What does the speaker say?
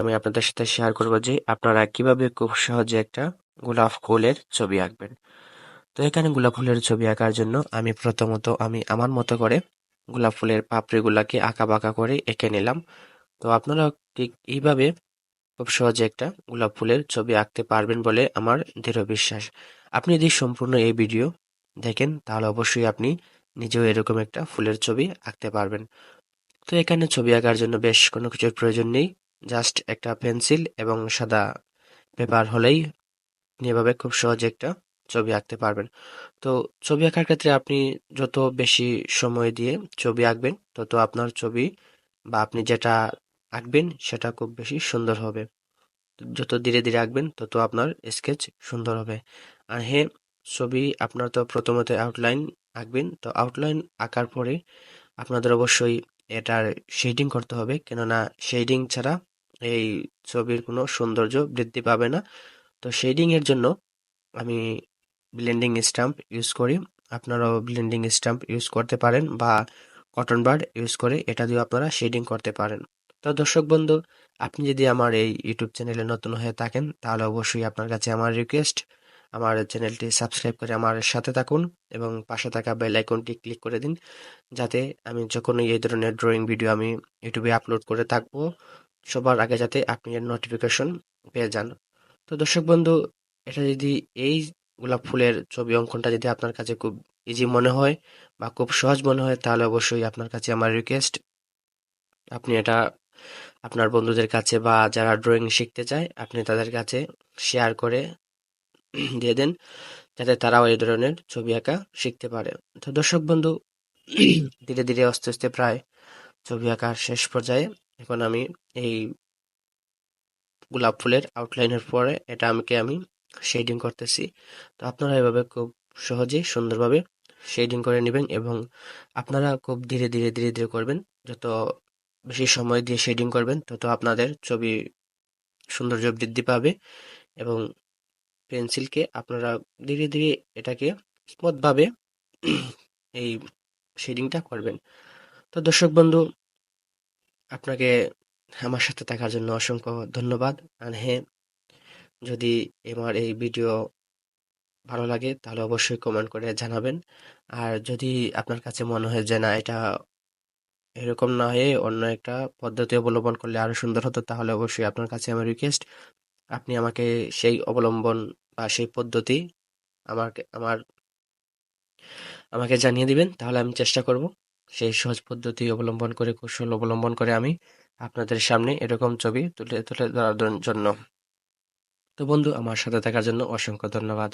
আমি আপনাদের সাথে শেয়ার করব যে আপনারা কীভাবে খুব সহজে একটা গোলাপ ফুলের ছবি আঁকবেন। তো এখানে গোলাপ ফুলের ছবি আঁকার জন্য আমি প্রথমত আমি আমার মতো করে গোলাপ ফুলের পাপড়িগুলাকে আঁকা বাঁকা করে এঁকে নিলাম। তো আপনারা ঠিক এইভাবে খুব সহজে একটা গোলাপ ফুলের ছবি আঁকতে পারবেন বলে আমার দৃঢ় বিশ্বাস। আপনি যদি সম্পূর্ণ এই ভিডিও দেখেন, তাহলে অবশ্যই আপনি নিজেও এরকম একটা ফুলের ছবি আঁকতে পারবেন। তো এখানে ছবি আঁকার জন্য বেশ কোনো কিছুর প্রয়োজন নেই। জাস্ট একটা পেন্সিল এবং সাদা পেপার হলেই এভাবে খুব সহজে একটা ছবি আঁকতে পারবেন। তো ছবি আঁকার ক্ষেত্রে আপনি যত বেশি সময় দিয়ে ছবি আঁকবেন, তত আপনার ছবি বা আপনি যেটা আঁকবেন সেটা খুব বেশি সুন্দর হবে। যত ধীরে ধীরে আঁকবেন, তত আপনার স্কেচ সুন্দর হবে। আর হ্যাঁ ছবি আপনার তো প্রথমত আউটলাইন আঁকবেন, তো আউটলাইন আঁকার পরে আপনাদের অবশ্যই এটার শেডিং করতে হবে। কেননা শেডিং ছাড়া এই ছবির কোনো সৌন্দর্য বৃদ্ধি পাবে না। তো শেডিং এর জন্য আমি ব্লেন্ডিং স্ট্যাম্প ইউজ করি। আপনারাও ব্লেন্ডিং স্ট্যাম্প ইউজ করতে পারেন বা কটন বার্ড ইউজ করে এটা দিয়েও আপনারা শেডিং করতে পারেন। তো দর্শক বন্ধু, আপনি যদি আমার এই ইউটিউব চ্যানেলে নতুন হয়ে থাকেন, তাহলে অবশ্যই আপনার কাছে আমার রিকোয়েস্ট আমার চ্যানেলটি সাবস্ক্রাইব করে আমার সাথে থাকুন এবং পাশে থাকা বেল আইকনটি ক্লিক করে দিন। যাতে আমি যখনই এই ধরনের ড্রয়িং ভিডিও আমি ইউটিউবে আপলোড করে থাকব সবার আগে যাতে আপনি এর নোটিফিকেশন পেয়ে যান। তো দর্শক বন্ধু, এটা যদি এই গোলাপ ফুলের ছবি অঙ্কনটা যদি আপনার কাছে খুব ইজি মনে হয় বা খুব সহজ মনে হয়, তাহলে অবশ্যই আপনার কাছে আমার রিকোয়েস্ট আপনি এটা আপনার বন্ধুদের কাছে বা যারা ড্রয়িং শিখতে চায়, আপনি তাদের কাছে শেয়ার করে দিয়ে দেন, যাতে তারাও এই ধরনের ছবি আঁকা শিখতে পারে। তো দর্শক বন্ধু, ধীরে ধীরে আস্তে আস্তে প্রায় ছবি আঁকার শেষ পর্যায়ে এখন আমি এই গোলাপ ফুলের আউটলাইনের পরে এটা আমাকে আমি শেডিং করতেছি। তো আপনারা এভাবে খুব সহজেই সুন্দরভাবে শেডিং করে নেবেন এবং আপনারা খুব ধীরে ধীরে ধীরে ধীরে করবেন। যত বেশি সময় দিয়ে শেডিং করবেন, তত আপনাদের ছবি সৌন্দর্য বৃদ্ধি পাবে এবং পেন্সিলকে আপনারা ধীরে ধীরে এটাকে স্মুথভাবে এই শেডিংটা করবেন। তো দর্শক বন্ধু আপনাকে আমার সাথে থাকার জন্য অসংখ্য ধন্যবাদ। আর হ্যাঁ যদি আমার এই ভিডিও ভালো লাগে, তাহলে অবশ্যই কমেন্ট করে জানাবেন। আর যদি আপনার কাছে মনে হয় যে, না, এটা এরকম না হয়ে অন্য একটা পদ্ধতি অবলম্বন করলে আরও সুন্দর হতো, তাহলে অবশ্যই আপনার কাছে আমার রিকোয়েস্ট আপনি আমাকে সেই অবলম্বন বা সেই পদ্ধতি আমাকে, আমার, আমাকে জানিয়ে দিবেন। তাহলে আমি চেষ্টা করব। সেই সহজ পদ্ধতি অবলম্বন করে, কৌশল অবলম্বন করে আমি আপনাদের সামনে এরকম ছবি তুলে তুলে ধরার জন্য। তো বন্ধু, আমার সাথে থাকার জন্য অসংখ্য ধন্যবাদ।